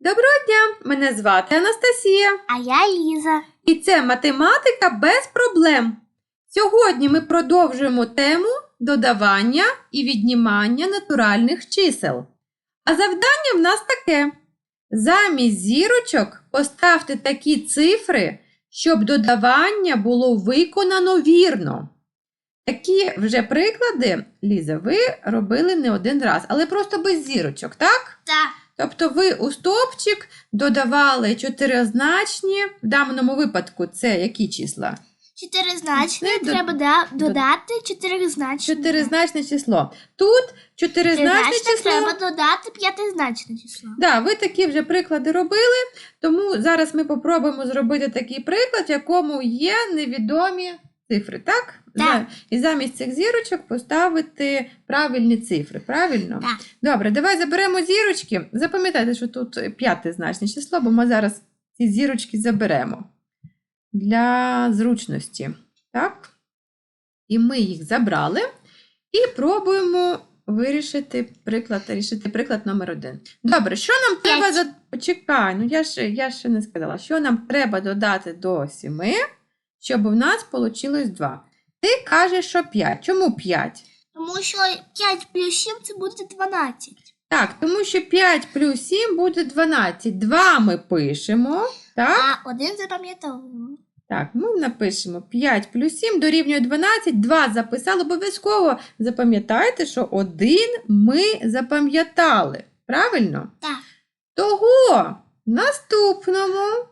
Доброго дня! Мене звати Анастасія, А я Ліза. і це математика без проблем. Сьогодні ми продовжуємо тему додавання і віднімання натуральних чисел. А завдання в нас таке: замість зірочок поставте такі цифри, щоб додавання було виконано вірно. Такі вже приклади, Ліза, ви робили не один раз, але просто без зірочок, так? Так. Тобто ви у стовпчик додавали чотиризначні, в даному випадку це які числа? Чотиризначне Це треба да- до- додати чотиризначне. Чотиризначне число. Тут чотиризначне Чотиризначне число. треба додати п'ятизначне число. Да, ви такі вже приклади робили, тому зараз ми попробуємо зробити такий приклад, в якому є невідомі цифри, так? Так. І замість цих зірочок поставити правильні цифри, правильно? Так. Добре, давай заберемо зірочки. Запам'ятайте, що тут п'ятизначне число, бо ми зараз ці зірочки заберемо для зручності. Так? І ми їх забрали і пробуємо вирішити приклад, рішити приклад номер один. Добре, що нам треба за... Почекай, ну я ж, я ще не сказала, що нам треба додати до 7, щоб у нас вийшло 2. Ти кажеш, що 5. Чому 5? Тому що 5 плюс 7 це буде 12. Так, тому що 5 плюс 7 буде 12. 2 ми пишемо. Так, А один запам'ятовуємо. так, ми напишемо 5 плюс 7 дорівнює 12. 2 записали. Обов'язково запам'ятайте, що 1 ми запам'ятали. Правильно? Так. Того наступному,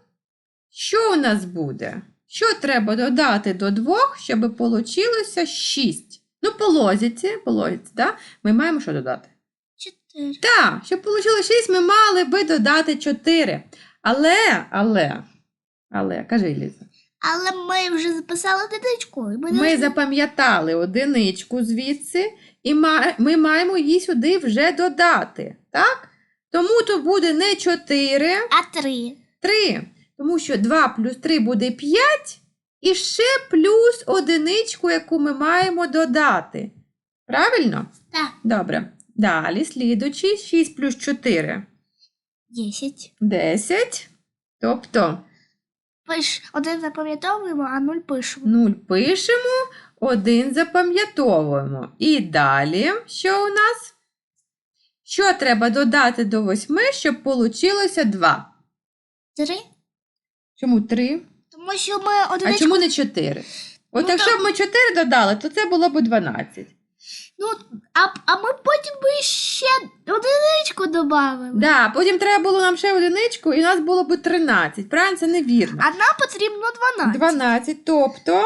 що у нас буде? Що треба додати до 2, щоб вийшло 6? Ну, по лозіці, по лозіці, да? ми маємо що додати? 4. Так, щоб вийшло 6, ми мали би додати 4. Але, але, але, кажи, Ліза, Але ми вже записали одиничку. Ми, ми запам'ятали одиничку звідси, і ми маємо її сюди вже додати. Так? Тому то буде не 4, А 3. 3. Тому що 2 плюс 3 буде 5, і ще плюс одиничку, яку ми маємо додати. Правильно? Так. Добре. Далі слідучий 6 плюс 4. 10. 10. Тобто Пиш, один запам'ятовуємо, а 0 пишемо. 0 пишемо, 1 запам'ятовуємо. І далі, що у нас? Що треба додати до 8, щоб вийшло 2? 3. Чому 3? Тому що ми А одиничку... чому не 4? От Ну, якщо б ми 4 додали, то це було б 12. Ну, а, а ми потім би ще одиничку додали. Да, потім треба було нам ще одиничку, і нас було б 13. Правильно, це невірно. А нам потрібно 12. 12, тобто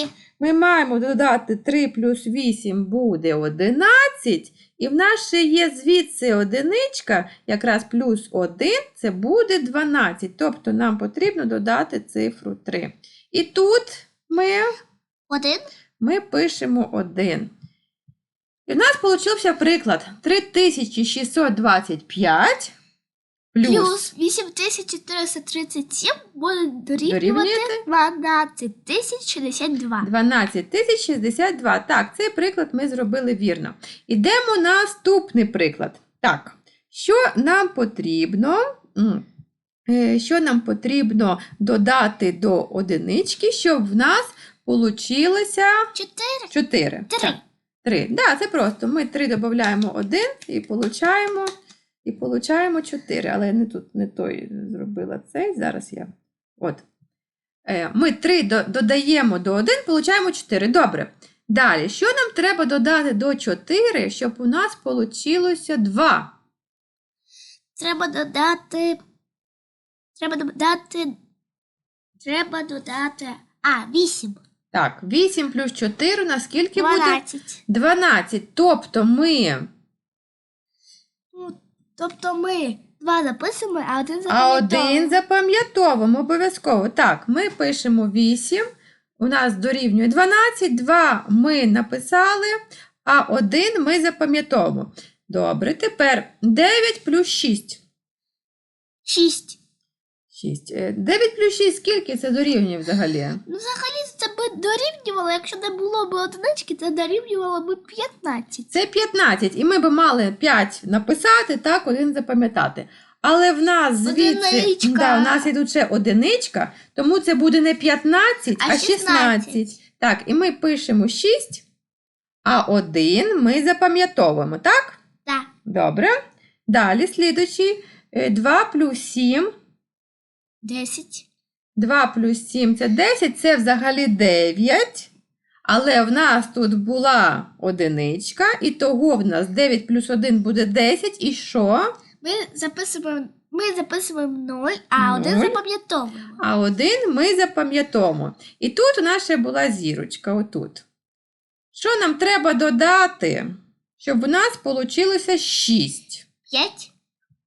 3. ми маємо додати 3 плюс 8 буде 11, і в нас ще є звідси одиничка, якраз плюс 1, це буде 12. Тобто нам потрібно додати цифру 3. І тут ми, Один. ми пишемо 1. І в нас вийшов приклад 3625 плюс, Плюс 8437 буде дорівнювати 12062. 12062. Так, цей приклад ми зробили вірно. Ідемо на наступний приклад. Так, що нам потрібно? е, Що нам потрібно додати до одинички, щоб в нас вийшло 4. 4. 3. 3. Да, це просто. Ми 3 додаємо 1 і получаємо, і получаємо 4. Але я не тут не той зробила цей. Зараз я. От. Е, Ми 3 додаємо до 1, получаємо 4. Добре. Далі, що нам треба додати до 4, щоб у нас вийшло 2? Треба додати. Треба додати. Треба додати. А, 8. Так, 8 плюс 4 на скільки буде? 12. 12. Тобто ми тобто ми 2 записуємо, а один А один запам'ятовуємо обов'язково. Так, ми пишемо 8, у нас дорівнює 12, 2 ми написали, а 1 ми запам'ятовуємо. Добре, тепер 9 плюс 6. 6. 6. 9 плюс 6 скільки це дорівнює взагалі? Ну, взагалі це би дорівнювало, якщо не було б одинички, це дорівнювало б 15. Це 15. І ми би мали 5 написати, так, 1 запам'ятати. Але в нас звідси, Одиничка. да, у нас тут ще одиничка, тому це буде не 15, а, А 16. 16. Так, і ми пишемо 6, а 1 ми запам'ятовуємо, так? Так. Добре. Далі слідучий. 2 плюс 7. 10. 2 плюс 7 це 10, це взагалі 9. Але в нас тут була одиничка, і того в нас 9 плюс 1 буде 10. І що? Ми записуємо, ми записуємо 0, а один Нуль. запам'ятовуємо. А один ми запам'ятовуємо. І тут у нас ще була зірочка, отут. Що нам треба додати, щоб у нас вийшло 6? 5.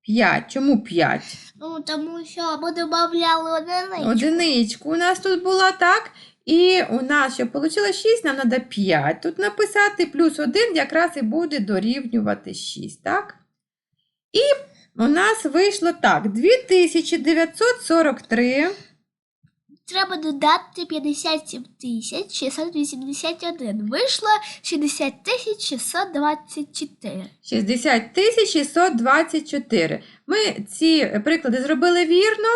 5. Чому 5? Ну, тому що ми додавали одиничку. Одиничку у нас тут була, так? І у нас, щоб вийшло 6, нам треба 5 тут написати, плюс 1 якраз і буде дорівнювати 6, так? І у нас вийшло так: 2943. Треба додати 57 тисяч 681. Вийшло 60 тисяч 624. 60 тисяч 624. Ми ці приклади зробили вірно.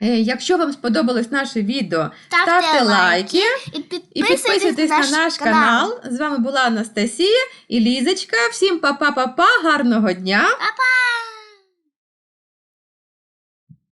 Е, Якщо вам сподобалось наше відео, ставте лайки і і підписуйтесь, підписуйтесь на наш канал. З вами була Анастасія і Лізочка. Всім па-па-па-па, гарного дня! Па-па!